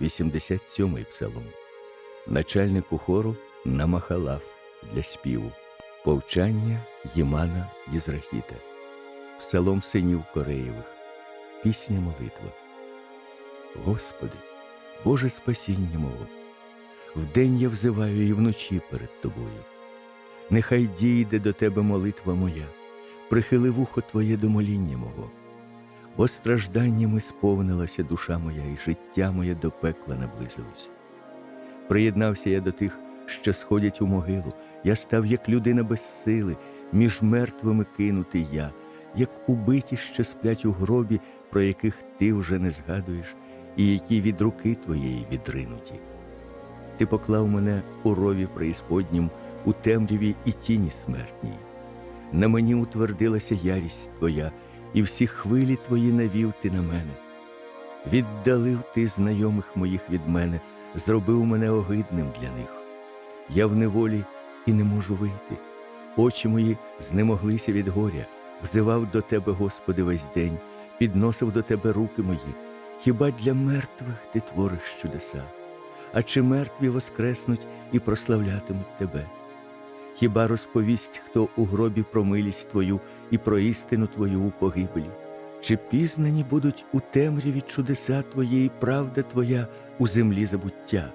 87-й псалом. Начальнику хору Намахалав для співу. Повчання Ємана Єзрахіта. Псалом синів Кореєвих. Пісня молитва. Господи, Боже спасіння мого, вдень я взиваю і вночі перед Тобою. Нехай дійде до Тебе молитва моя, прихили вухо Твоє до моління мого, бо стражданнями сповнилася душа моя, і життя моє до пекла наблизилось. Приєднався я до тих, що сходять у могилу, я став як людина без сили, між мертвими кинутий я, як убиті, що сплять у гробі, про яких ти вже не згадуєш, і які від руки твоєї відринуті. Ти поклав мене у рові преісподнім, у темряві і тіні смертній. На мені утвердилася ярість Твоя, і всі хвилі Твої навів ти на мене. Віддалив ти знайомих моїх від мене, зробив мене огидним для них. Я в неволі і не можу вийти. Очі мої знемоглися від горя, взивав до Тебе, Господи, весь день, підносив до Тебе руки мої. Хіба для мертвих ти твориш чудеса? А чи мертві воскреснуть і прославлятимуть Тебе? Хіба розповість хто у гробі про милість Твою і про істину Твою у погибелі? Чи пізнані будуть у темряві чудеса Твої і правда Твоя у землі забуття?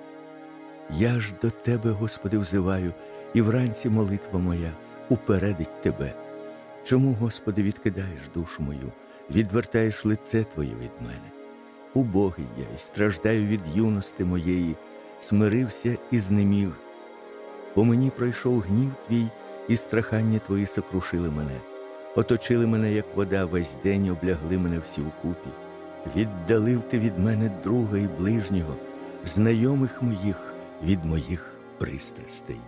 Я ж до Тебе, Господи, взиваю, і вранці молитва моя упередить Тебе. Чому, Господи, відкидаєш душу мою, відвертаєш лице Твоє від мене? Убогий я і страждаю від юності моєї, смирився і знеміг. По мені пройшов гнів твій, і страхання твої сокрушили мене, оточили мене, як вода, весь день облягли мене всі укупі. Віддалив ти від мене друга і ближнього, знайомих моїх від моїх пристрастей.